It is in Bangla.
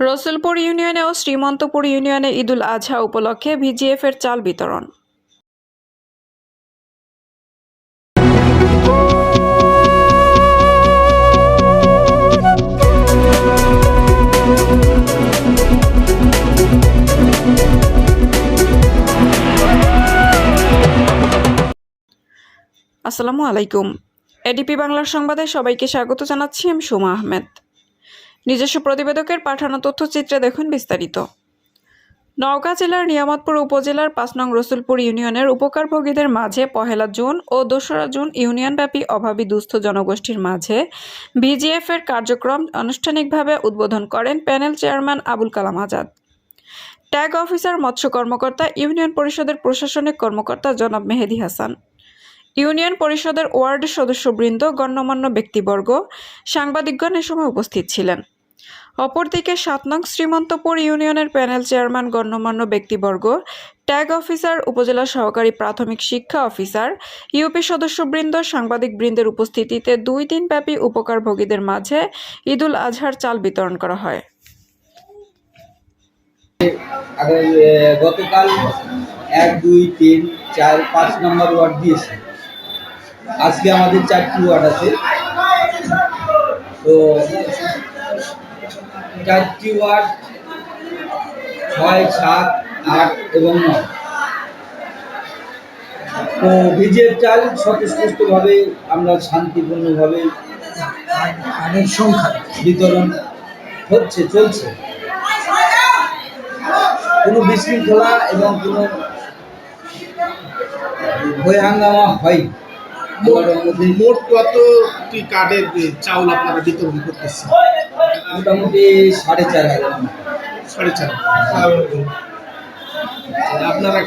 রসুলপুর ইউনিয়নে ও শ্রীমন্তপুর ইউনিয়নে ঈদুল আজহা উপলক্ষে ভিজিএফের চাল বিতরণ। আসসালামু আলাইকুম। এডিপি বাংলার সংবাদে সবাইকে স্বাগত জানাচ্ছি, আমি সুমা আহমেদ। নিজস্ব প্রতিবেদকের পাঠানো তথ্যচিত্রে দেখুন বিস্তারিত। নওগাঁ জেলার নিয়ামতপুর উপজেলার পাঁচ নং রসুলপুর ইউনিয়নের উপকারভোগীদের মাঝে পহেলা জুন ও দোসরা জুন ইউনিয়নব্যাপী অভাবী দুস্থ জনগোষ্ঠীর মাঝে ভিজিএফ এর কার্যক্রম আনুষ্ঠানিকভাবে উদ্বোধন করেন panel chairman Abul Kalam Azad. Tag officer মৎস্য কর্মকর্তা, ইউনিয়ন পরিষদের প্রশাসনিক কর্মকর্তা জনাব মেহেদি হাসান। ইউনিয়ন পরিষদের ওয়ার্ড সদস্যবৃন্দ, গণ্যমান্য ব্যক্তিবর্গ, সাংবাদিকগণ এ সময় উপস্থিত ছিলেন। অপরদিকে সাত নং শ্রীমন্তপুর ইউনিয়নের প্যানেল চেয়ারম্যান গণ্যমান্য ব্যক্তিবর্গ, ট্যাগ অফিসার, উপজেলা সহকারী প্রাথমিক শিক্ষা অফিসার, ইউপি সদস্যবৃন্দ সাংবাদিকবৃন্দের উপস্থিতিতে দুই দিনব্যাপী উপকারভোগীদের মাঝে ঈদুল আজহার চাল বিতরণ করা হয়। গতকাল এক, দুই, তিন, চার, পাঁচ নম্বর ওয়ার্ড আজকে আমাদের চারটি ওয়ার্ড আছে। তো চারটি ওয়ার্ড ছয় সাত আট এবং নয় তো ভিজের চাল স্বতঃস্ফূর্তভাবে আমরা শান্তিপূর্ণভাবে আগের সংখ্যা। বিতরণ হচ্ছে চলছে। কোনো বিশৃঙ্খলা এবং কোনো ভয় হাঙ্গামা হয় মোট কতটি কার্ডের চাউল আপনারা বিতরণ করতেছেন? মোটামুটি সাড়ে চার হাজার। সাড়ে চার আপনারা